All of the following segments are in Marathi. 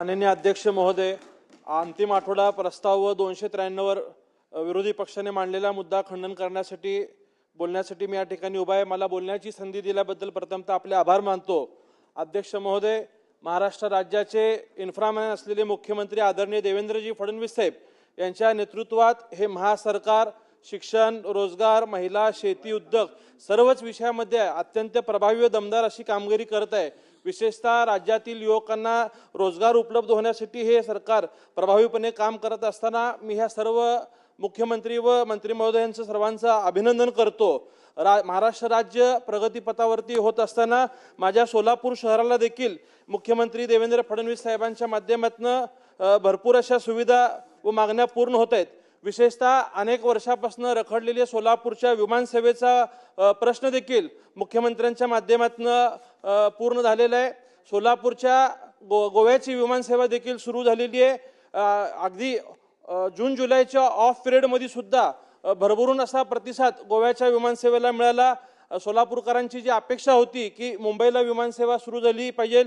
माननीय अध्यक्ष महोदय अंतिम आठवडा प्रस्ताव व दोनशे त्र्याण्णववर विरोधी पक्षाने मांडलेला मुद्दा खंडन करण्यासाठी बोलण्यासाठी मी या ठिकाणी उभा आहे. मला बोलण्याची संधी दिल्याबद्दल प्रथमतः आपले आभार मानतो. अध्यक्ष महोदय महाराष्ट्र राज्याचे इन्फ्रामॅन असलेले मुख्यमंत्री आदरणीय देवेंद्रजी फडणवीस साहेब यांच्या नेतृत्वात हे महासरकार शिक्षण रोजगार महिला शेती उद्योग सर्वच विषयामध्ये अत्यंत प्रभावी व दमदार अशी कामगिरी करत आहे. विशेषतः राज्यातील युवकांना रोजगार उपलब्ध होण्यासाठी हे सरकार प्रभावीपणे काम करत असताना मी ह्या सर्व मुख्यमंत्री व मंत्री महोदयांचं सर्वांचं अभिनंदन करतो. रा महाराष्ट्र राज्य प्रगतीपथावरती होत असताना माझ्या सोलापूर शहराला देखील मुख्यमंत्री देवेंद्र फडणवीस साहेबांच्या माध्यमातून भरपूर अशा सुविधा व मागण्या पूर्ण होत आहेत. विशेषतः अनेक वर्षापासून रखडलेल्या सोलापूरच्या विमानसेवेचा प्रश्न देखील मुख्यमंत्र्यांच्या माध्यमातून पूर्ण झालेलं आहे. सोलापूरच्या गो गोव्याची विमानसेवा देखील सुरू झालेली आहे. अगदी जून जुलैच्या ऑफ पिरियडमध्ये सुद्धा भरभरून असा प्रतिसाद गोव्याच्या विमानसेवेला मिळाला. सोलापूरकरांची जी अपेक्षा होती की मुंबईला विमानसेवा सुरू झाली पाहिजे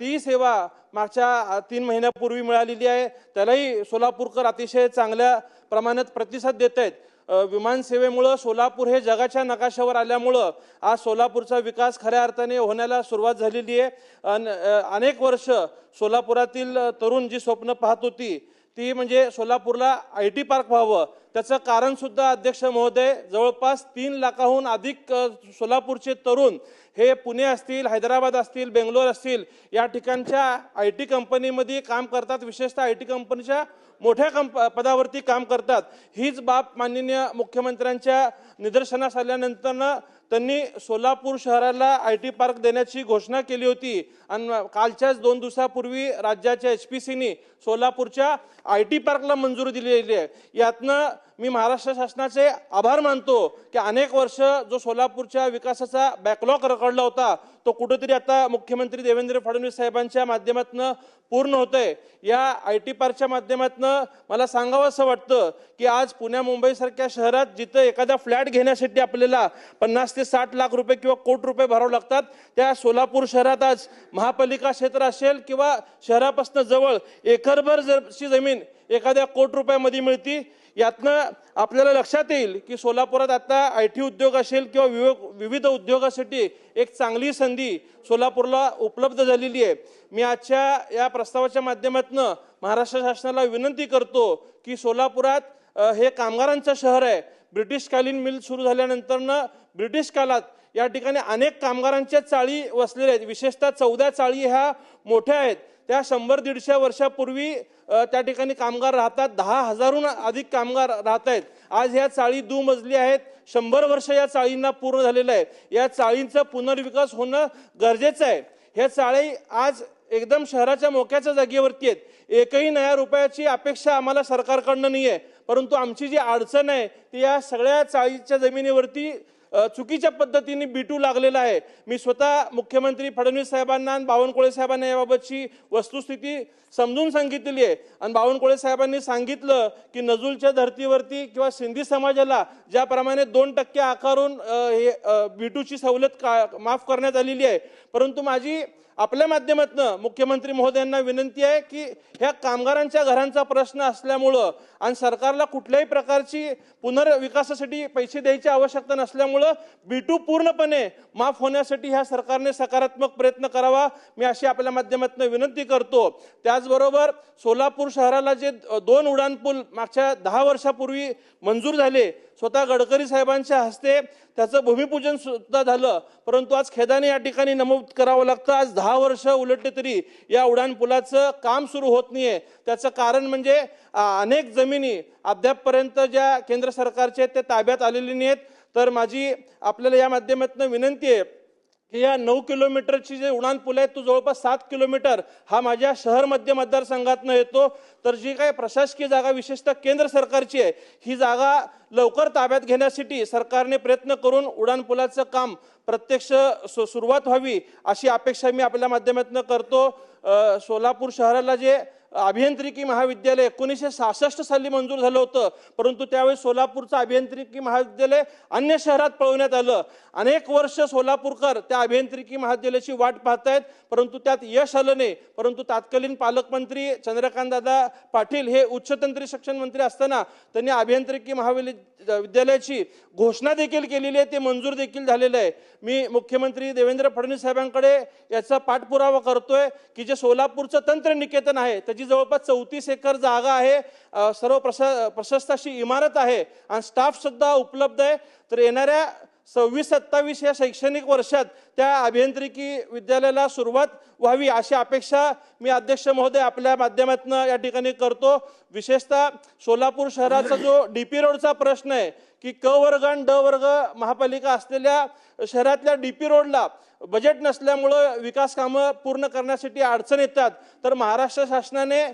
ती सेवा मागच्या तीन महिन्यापूर्वी मिळालेली आहे. त्यालाही सोलापूरकर अतिशय चांगल्या प्रमाणात प्रतिसाद देत आहेत विमानसेवेमुळं सोलापूर हे जगाच्या नकाशावर आल्यामुळं आज सोलापूरचा विकास खऱ्या अर्थाने होण्याला सुरुवात झालेली आहे. अन अनेक वर्ष सोलापुरातील तरुण जी स्वप्न पाहत होती ती म्हणजे सोलापूरला आय टी पार्क व्हावं. त्याचं कारणसुद्धा अध्यक्ष महोदय जवळपास तीन लाखाहून अधिक सोलापूरचे तरुण हे पुणे असतील हैदराबाद असतील बेंगलोर असतील या ठिकाणच्या आय टी कंपनीमध्ये काम करतात. विशेषतः आय टी कंपनीच्या मोठ्या कंप पदावरती काम करतात. हीच बाब माननीय मुख्यमंत्र्यांच्या निदर्शनास आल्यानंतरनं त्यांनी सोलापूर शहराला आय टी पार्क देण्याची घोषणा केली होती. आणि कालच्याच दोन दिवसापूर्वी राज्याच्या एच पी सीनी सोलापूरच्या आय टी पार्कला मंजुरी दिलेली आहे. यातनं मी महाराष्ट्र शासनाचे आभार मानतो की अनेक वर्ष जो सोलापूरच्या विकासाचा बॅकलॉग रखडला होता तो कुठेतरी आता मुख्यमंत्री देवेंद्र फडणवीस साहेबांच्या माध्यमातून पूर्ण होतंय. या आय टी पार्कच्या माध्यमातून मला सांगावं असं वाटतं की आज पुण्या मुंबईसारख्या शहरात जिथं एखादा फ्लॅट घेण्यासाठी आपल्याला पन्नास ते साठ लाख रुपये किंवा कोट रुपये भरावे लागतात त्या सोलापूर शहरात आज महापालिका क्षेत्र असेल किंवा शहरापासून जवळ एकरभर जरची जमीन एखाद्या कोट रुपयामध्ये मिळती यातनं आपल्याला लक्षात येईल की सोलापुरात आता आय टी उद्योग असेल किंवा विव विविध उद्योगासाठी एक चांगली संधी सोलापूरला उपलब्ध झालेली आहे. मी आजच्या या प्रस्तावाच्या माध्यमातून महाराष्ट्र शासनाला विनंती करतो की सोलापुरात हे कामगारांचं शहर आहे. ब्रिटिशकालीन मिल सुरू झाल्यानंतरनं ब्रिटिश काळात या ठिकाणी अनेक कामगारांच्या चाळी वसलेल्या आहेत. विशेषतः चौदा चाळी ह्या मोठ्या आहेत. त्या शंभर दीडशे वर्षापूर्वी त्या ठिकाणी कामगार राहतात. दहा हजारहून अधिक कामगार राहत आहेत आज ह्या चाळी दुमजली आहेत. शंभर वर्ष या चाळींना पूर्ण झालेलं आहे. या चाळींचं पुनर्विकास होणं गरजेचं आहे. ह्या चाळी आज एकदम शहराच्या मोक्याच्या जागेवरती आहेत. एकही नया रुपयाची अपेक्षा आम्हाला सरकारकडनं नाही आहे परंतु आमची जी अडचण आहे ती या सगळ्या चाळीच्या जमिनीवरती चुकीच्या पद्धतीने बिटू लागलेला आहे. मी स्वतः मुख्यमंत्री फडणवीस साहेबांना बावनकुळे साहेबांना याबाबतची वस्तुस्थिती समजून सांगितलेली आहे. आणि बावनकुळे साहेबांनी सांगितलं की नजूलच्या धर्तीवरती किंवा सिंधी समाजाला ज्याप्रमाणे दोन टक्के आकारून हे अ, बिटूची सवलत का माफ करण्यात आलेली आहे. परंतु माझी आपल्या माध्यमातून मुख्यमंत्री महोदयांना विनंती आहे की ह्या कामगारांच्या घरांचा प्रश्न असल्यामुळं आणि सरकारला कुठल्याही प्रकारची पुनर्विकासासाठी पैसे द्यायची आवश्यकता नसल्यामुळं बिटू पूर्णपणे माफ होण्यासाठी ह्या सरकारने सकारात्मक प्रयत्न करावा. मी अशी आपल्या माध्यमातून विनंती करतो. त्या त्याचबरोबर सोलापूर शहराला जे दोन उड्डाणपूल मागच्या दहा वर्षापूर्वी मंजूर झाले स्वतः गडकरी साहेबांच्या हस्ते त्याचं भूमिपूजन सुद्धा झालं. परंतु आज खेदाने या ठिकाणी नमूद करावं लागतं. आज दहा वर्ष उलटले तरी या उड्डाणपुलाचं काम सुरू होत नाही आहे त्याचं कारण म्हणजे अनेक जमिनी अद्यापपर्यंत ज्या केंद्र सरकारचे आहेत ते ताब्यात आलेले नाहीत तर माझी आपल्याला या माध्यमातून विनंती आहे की या नऊ किलोमीटरची जे उडान पुल आहे तो जवळपास सात किलोमीटर हा माझ्या शहर मध्य मतदारसंघातनं येतो. तर जी काही प्रशासकीय जागा विशेषतः केंद्र सरकारची आहे ही जागा लवकर ताब्यात घेण्यासाठी सरकारने प्रयत्न करून उडानपुलाचं काम प्रत्यक्ष सु- सुरुवात व्हावी अशी अपेक्षा मी आपल्या माध्यमातून करतो. सोलापूर शहराला जे अभियांत्रिकी महाविद्यालय एकोणीसशे सहासष्ट साली मंजूर झालं होतं. परंतु त्यावेळी सोलापूरचं अभियांत्रिकी महाविद्यालय अन्य शहरात पळवण्यात आलं. अनेक वर्ष सोलापूरकर त्या अभियांत्रिकी महाविद्यालयाची वाट पाहतायत परंतु त्यात यश आलं नाही. परंतु तत्कालीन पालकमंत्री चंद्रकांत दादा पाटील हे उच्चतंत्री शिक्षण मंत्री असताना त्यांनी अभियांत्रिकी महाविद्या विद्यालयाची घोषणा देखील केलेली आहे ते मंजूर देखील झालेलं आहे. मी मुख्यमंत्री देवेंद्र फडणवीस साहेबांकडे याचा पाठपुरावा करतोय की जे सोलापूरचं तंत्रनिकेतन आहे त्याची जवळपास चौतीस एकर जागा आहे सर्व प्रशा प्रशस्त अशी इमारत आहे आणि स्टाफ सुद्धा उपलब्ध आहे. तर येणाऱ्या सव्वीस सत्तावीस या शैक्षणिक वर्षात त्या अभियांत्रिकी विद्यालयाला सुरुवात व्हावी अशी अपेक्षा मी अध्यक्ष महोदय आपल्या माध्यमातून या ठिकाणी करतो. विशेषतः सोलापूर शहराचा जो डी पी रोडचा प्रश्न आहे की क वर्ग आणि ड वर्ग महापालिका असलेल्या शहरातल्या डी पी रोडला बजेट नसल्यामुळं विकास कामं पूर्ण करण्यासाठी अडचण येतात. तर महाराष्ट्र शासनाने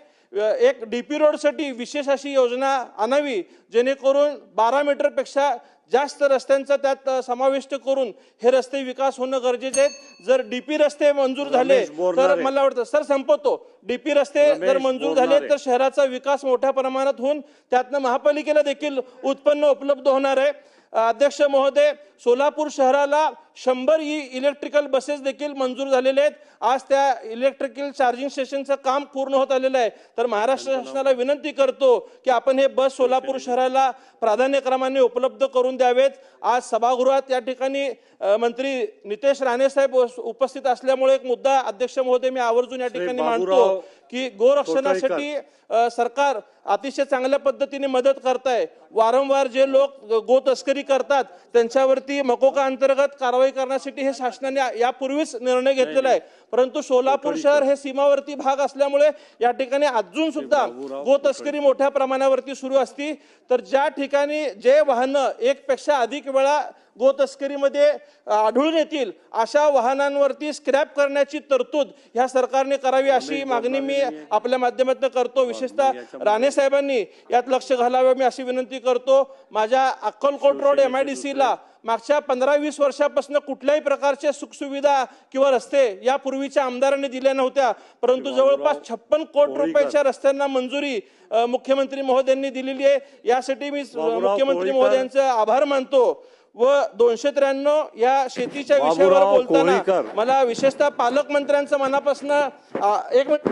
एक डी पी रोडसाठी विशेष अशी योजना आणावी जेणेकरून बारा मीटरपेक्षा जास्त रस्त्यांचा त्यात समाविष्ट करून हे रस्ते विकास होणं गरजेचे आहेत जर डीपी रस्ते मंजूर झाले. तर मला वाटतं सर संपवतो डीपी रस्ते जर मंजूर झाले. तर शहराचा विकास मोठ्या प्रमाणात होऊन त्यातनं महापालिकेला देखील उत्पन्न उपलब्ध होणार आहे अध्यक्ष महोदय सोलापूर शहराला शंभर ई इलेक्ट्रिकल बसेस देखील मंजूर झालेले आहेत. आज त्या इलेक्ट्रिकल चार्जिंग स्टेशनचं काम पूर्ण होत आलेलं आहे. तर महाराष्ट्र शासनाला विनंती करतो की आपण हे बस सोलापूर शहराला प्राधान्यक्रमाने उपलब्ध करून द्यावेत. आज सभागृहात या ठिकाणी मंत्री नितेश राणे साहेब उपस्थित असल्यामुळे एक मुद्दा अध्यक्ष महोदय मी आवर्जून या ठिकाणी मांडतो की गोरक्षणासाठी सरकार अतिशय चांगल्या पद्धतीने मदत करताय. वारंवार जे लोक गो तस्करी करतात त्यांच्यावरती मकोका अंतर्गत कारवाई करण्यासाठी हे शासनाने यापूर्वीच निर्णय घेतलेला आहे. परंतु सोलापूर शहर हे सीमावर्ती भाग असल्यामुळे या ठिकाणी अजून सुद्धा गो तस्करी मोठ्या प्रमाणावरती सुरू असती. तर ज्या ठिकाणी जे वाहनं एक पेक्षा अधिक वेळा गो तस्करीमध्ये आढळून येतील अशा वाहनांवरती स्क्रॅप करण्याची तरतूद ह्या सरकारने करावी अशी मागणी मी आपल्या माध्यमातून करतो. विशेषतः राणे साहेबांनी यात लक्ष घालावे. मी अशी विनंती करतो. माझ्या Akkalkot road M I D सीला मागच्या पंधरा वीस वर्षापासून कुठल्याही प्रकारच्या सुखसुविधा किंवा रस्ते यापूर्वीच्या आमदारांनी दिल्या नव्हत्या परंतु जवळपास छप्पन कोटी रुपयाच्या रस्त्यांना मंजुरी मुख्यमंत्री महोदयांनी दिलेली आहे यासाठी मी मुख्यमंत्री. महोदयांचे आभार मानतो व दोनशे त्र्याण्णव या शेतीच्या विषयावर बोलताना. मला विशेषतः पालकमंत्र्यांचं मनापासून एक मिनिट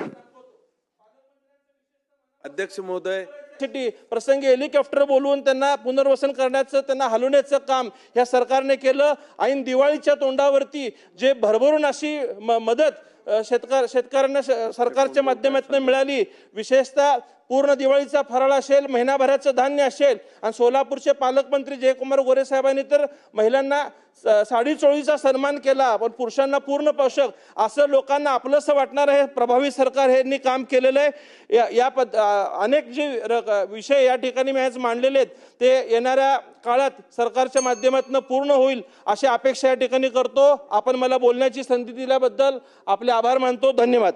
अध्यक्ष महोदय सिटी प्रसंगी हेलिकॉप्टर बोलवून त्यांना पुनर्वसन करण्याचं त्यांना हलवण्याचं काम या सरकारने केलं. ऐन दिवाळीच्या तोंडावरती जे भरभरून अशी म- मदत शेतकार शेतकऱ्यांना सरकारच्या माध्यमातून मिळाली विशेषतः पूर्ण दिवाळीचा फराळ असेल महिनाभराचं धान्य असेल आणि सोलापूरचे पालकमंत्री जयकुमार गोरे साहेबांनी तर महिलांना स- साडी चोळीचा सन्मान केला पण पुरुषांना पूर्ण पोषक. असं लोकांना आपलंसं वाटणार आहे प्रभावी सरकार यांनी काम केलेलं आहे. या- या पद अनेक जे र- विषय या ठिकाणी मी आज मांडलेले आहेत ते येणाऱ्या काळात सरकारच्या माध्यमातून पूर्ण होईल अशी अपेक्षा या ठिकाणी करतो. आपण मला बोलण्याची संधी दिल्याबद्दल आपले आभार मानतो. धन्यवाद.